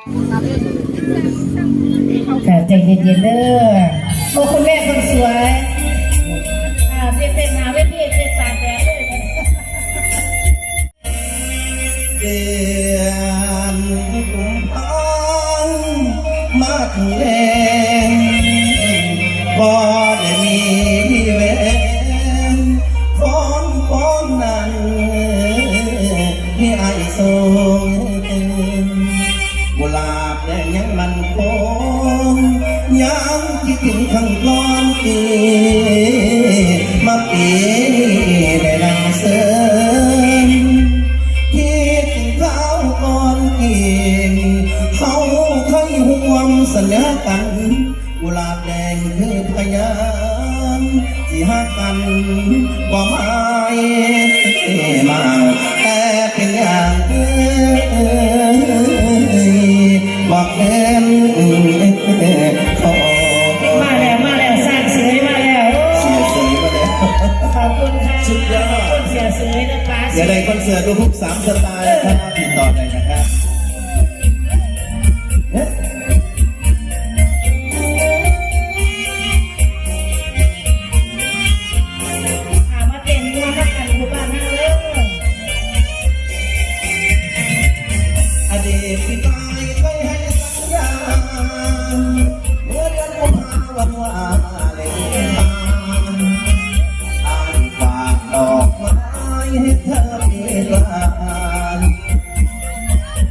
ค่ะใจเย็นๆเด้อโอ้คุณแม่คนสวยอ่าเรียนเป็นมาเวทีเป็ดสามแดดเลยเดือนกุมภาพันธ์มากแรงบ่ได้ ถึงข้างก้อนปีมาปีได้นำเสริมคิดถึงข้าก่อนกินเขาเคยห่วมสัญญากันกุหลาบแดงคือพยานที่หักกันว่าไม่มาแต่เป็นอย่างเอ้ยบอกแค่น คุณค่ะสุดยอดขอบคุณเสียเสยนะคะเดี๋ยวในคอนเสิร์ตลูกทุกสามสไตล์นะครับ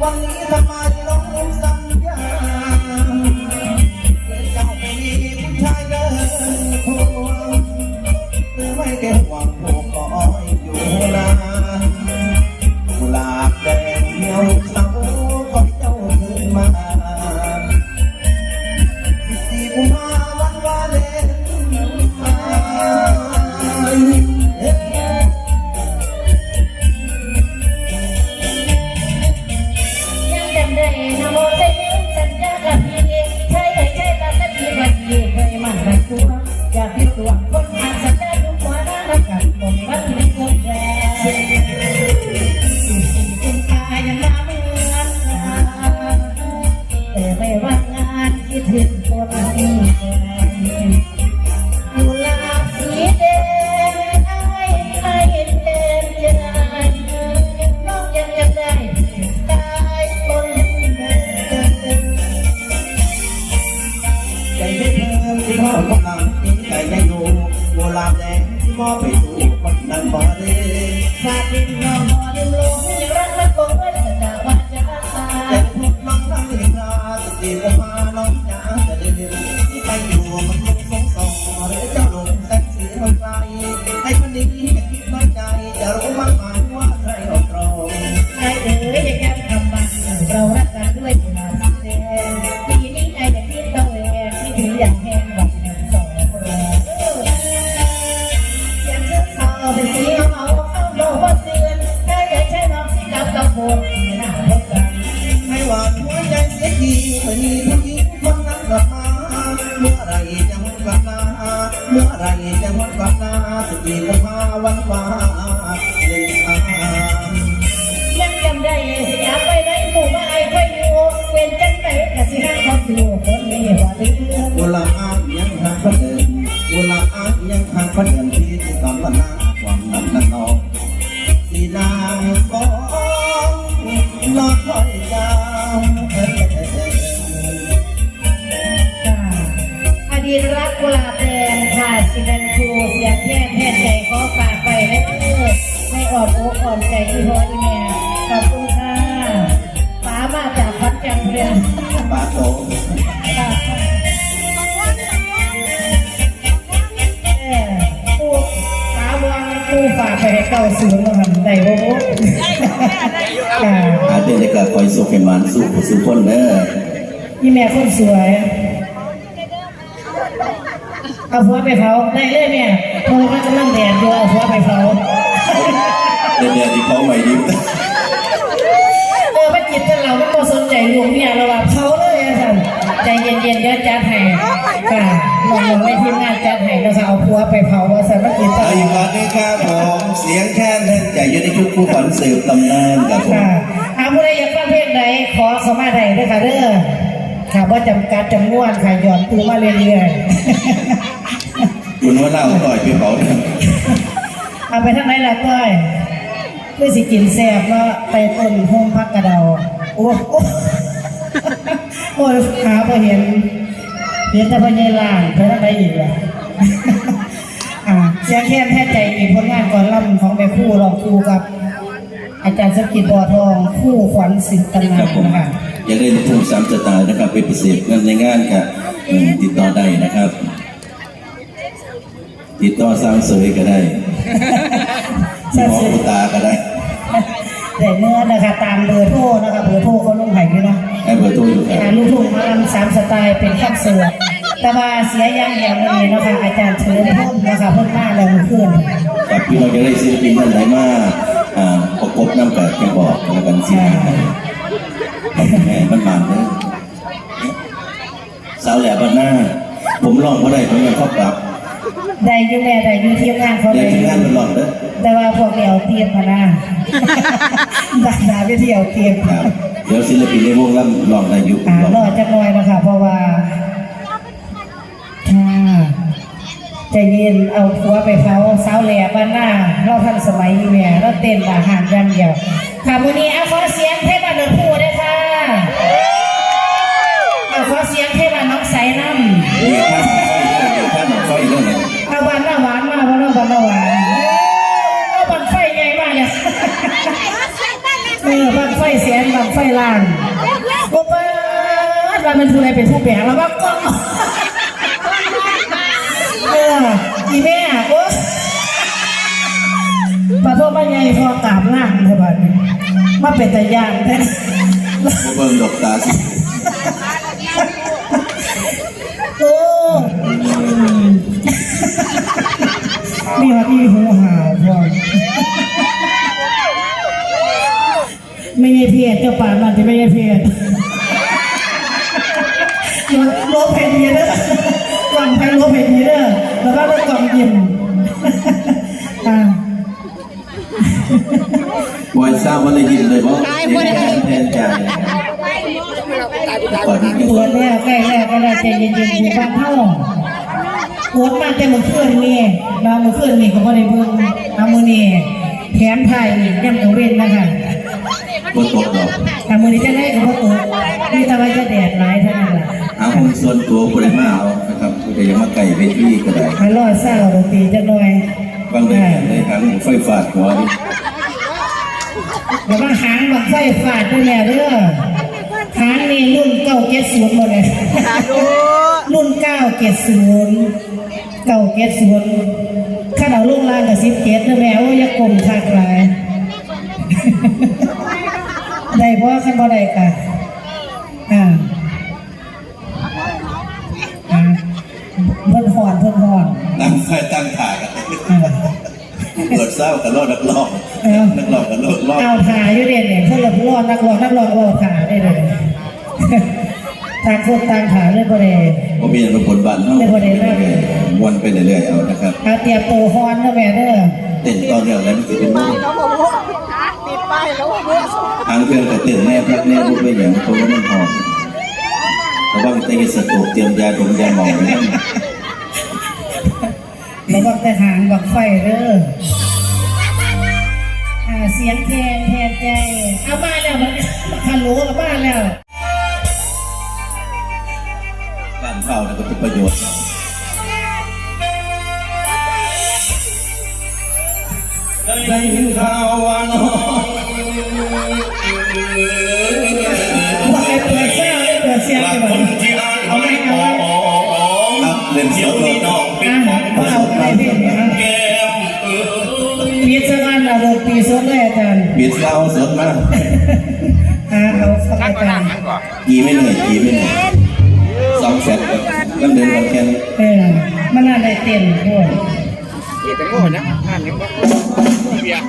วันนี้ทำไม ให้คนนี้จะคิดน้อยใจจะรู้มั้งไหมว่าใเมื่อไรจะหวนกลับมาสติกุมภาวันฟ้าเล่นทางยังจำได้สิยาไปไหนหมู่บ้านไอ้ไปอยู่เป็นจังไหนกะสิหาเขาสู่คนนี้ว่าเรื่องเวลาอายังทาคนเดินเวลาอายังทาคนเดินที่ที่ตอนวันนาความนั้นนั่นนองสีนางฟ้องนอคอยจ้าค่ะอดีตรักกุหลา บแดงค่ะสินันครูเสียงแท่แท่ใจขอฝากไปให้เออให้อ่อนอกอ่อนใจที่พ่อที่แม่ขอบคุณค่ะป๋ามาจากพัดจังเรียนปาโตเออผู้ป๋าวางผู้ฝากไปให้เก้าศูนย์แล้วมันได้บ่บ่ค่ะอาเดนก็คอยสุขให้มันสู้ผู้สู้คนเด้อนี่แม่คนสวย เอาหัวไปเผาได้เลยแม่เพราะว่าจะนั่งแดดอยู่เอาหัวไปเผาเดี๋ยวเดี๋ยวที่เขาใหม่ดิเออมันจิตเราไม่ต้องสนใจลวงเนี่ยเราว่าเผาเลยอะท่านใจเย็นๆเดี๋ยวจัดให้ค่ะลองลองให้ทีมงานจัดให้แล้วก็เอาหัวไปเผาว่าสันมันจิตเอาอีกวันนึงครับผมเสียงแค่นั้นใจอยู่ในชุดผู้ฝันสืบตำนานครับผมค่ะอาผู้ใดอยากฟังเพลงใดขอสมาได้ด้วยค่ะเด้อว่าจำกัดจำนวนค่ะหย่อนปูมาเรื่อย คุณว่าเล่าต่อยพี่เขาเนี่ยๆเอาไปทางไหนล่ะก้อยเพื่อสิกินแซ่บแล้วไปต้นโฮมพักกระเดาโอ้โหโอ้ยหาพอเห็นเห็นแต่พญายล่างไปทางไหนอีกล่ะอ่าเสียงแค้นแท้ใจอีกผลงานก่อนล่ำของแม่ครู่รองครูกับ อาจารย์สมกิจบัวทองคู่ขวัญสินตครันาบผมนะคะอยากได้ลูกทุ่งสามสไตล์นะครับเป็นพิเศษงานในงานค่ะอืมติดต่อได้นะครับ ติดต่อสร้างเสยก็ได้หมออุตาก็ได้แต่เนื้อนะคะตามเบอร์โทรนะคะเบอร์โทรเขาลงไห้ด้วยเนาะให้เบอร์โทรอยู่ครับอ่าลูกทุ่งหมาลำสามสไตล์เป็นแคบเสือแต่ว่าเสียอย่างเดียวเลยนะคะอาจารย์เฉลิมพลนะคะเพิ่มมาแล้วเมื่อคืนกับพี่น้องจะได้ศิลปินท่านไหนมาอ่าประกบน้ำกับแกบอกแล้วกันสิแม่มันมันเลยสาวแหลมบ้านหน้า ผมร้องเขาได้ผมยังเข้ากลับ ได้อยุ่แม่ได้อยุ่ทีมงานเขาได้เลยทีมงานมันร้องเด้อแต่ว่าพวกเดียวเตรียมมานะดาดาไปเที่ยวเตรียมครับเดี๋ยวศิลปินในวงล่ำร้องได้อยู่อ่าร้องรอจักหน่อยนะคะเพราะว่าค่ะใจะเย็นเอาผัวไปเผาสาวแหล่บ้านหน้าเราทันสมัยอยู่แม่เราเต้นอาหารอย่างเดียวค่ะวันนี้เอาขอเสียงเทพบันเดอร์พู ออบันไฟเสียงบันไฟล้านโอ้ป้าเราเป็นผู้ใดเป็นผู้แบกแล้วบ้างก็เอออีแม่โอ้ปะโทษมาไงพอกราบล่างเถอะบัดนี้มาเป็นตะยานแท้บ่เบิ่งดอกตาสิโอ้มีว่าที่หูหาวพอ ไม่ใช่เพียรเจ้าป่ามันจะไม่ใช่เพียรลบเพจนี้เด้อกล่องไปลบเพจนี้เด้อแล้วก็กล่องยิ้มอ่าบอยทราบว่าได้ยินเลยเพราะเสียงแทนแทนใจก่อนนี้ก็ปวดแล้วใกล้แล้วก็แล้วใจเย็นๆอยู่บ้านเท่าปวดมาแต่เมื่อคืนนี่เราเมื่อคืนนี่ก็บ่ได้เบิ่งเอามือนี่แถมไทยนี่ย่ำกังเว้นนะคะ บ่ตกดอกทำมือนี้จะได้กับพ่อตัวนี่ตะวันจะแดดหลายเท่านั้นแหละเอาคนส่วนตัวผู้ใดมาเอานะครับผู้ใดอยังมาไก่เวทีก็ได้มารอดเศร้าดนตรีจะหน่อยบางเลยในทางไฟฟาดหัวนี่แล้วก็หางบักไฟฟาดด้วยแม่เด้อหางนี่รุ่นเก้าเจ็ดศูนย์หมดเลยรุ่นเก้าเจ็ดศูนย์เก้าเจ็ดศูนย์ข้าเอาลูกลางกับสิบเจ็ดนะแม่โอ้ยอยากกลมคักหลาย ได้เพราะขันบ่ได้ค่ะอ่าอ่าเพิ่นหอนเพิ่นหอนตั้งไฟตั้งขากันอ่าเปิดเศร้ากันรอดนักร้องเออนักร้องกันรอดรอดเอาถ่ายอยู่เด่นเนี่ยเพื่อนเรารอดนักร้องนักร้องรอถ่ายได้เลยต่างคนต่างถ่ายเลยประเดี๋ยวผมมีอะไรบนบ้านเนาะไม่บ่ได้นะวนไปเรื่อยๆเอานะครับเอาเตรียมตัวฮอนนะแม่เด้อเต้นตอนเดียวแล้วมันจะเป็น โมงติดป้ายแล้วว่าเพื่อทางเพื่อนก็เต้นแน่พักแน่พูดไปอย่างตัวมันหอมระวังเตะสตูกเตรียมยาดมยาหมองไว้นะแล้วก็แต่หางบักไฟเด้ออ่าเสียงแทนแทนใจเอามาแล้วมันฮัลโหลกับบ้านแล้วบ้านเข้าแล้วก็เป็นประโยชน์ได้ยินข่าวว่าน้อง เล่นเสียงรถน้องอ่าเอาเอาไปเพี่เนี่ยปีสกันเราโดนปีสดเลยอาจารย์ปิดเล่าสดมากอ่าเอาสักอาจารย์กีไม่เหนื่อยกีไม่เหนื่อยสองแสนก็เดินกันแค่นี้เออมันน่าได้เต้นด้วยนี่แต่โง่นะอ่านยังบ่เบียร์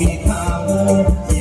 มีเขง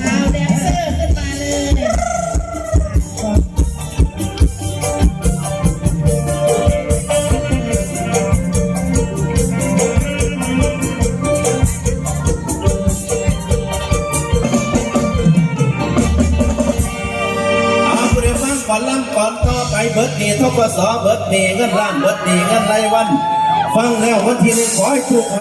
เอาแดนเซอร์ขึ้นมาเลย เอาผู้ฟังก่อนล่ำก่อนต่อไปเบิดนี่ทกสเบิดนี่เงินล้านเบิดนี่เงินไราวัน ฟังแล้ววันที่นี้ขอให้ทุก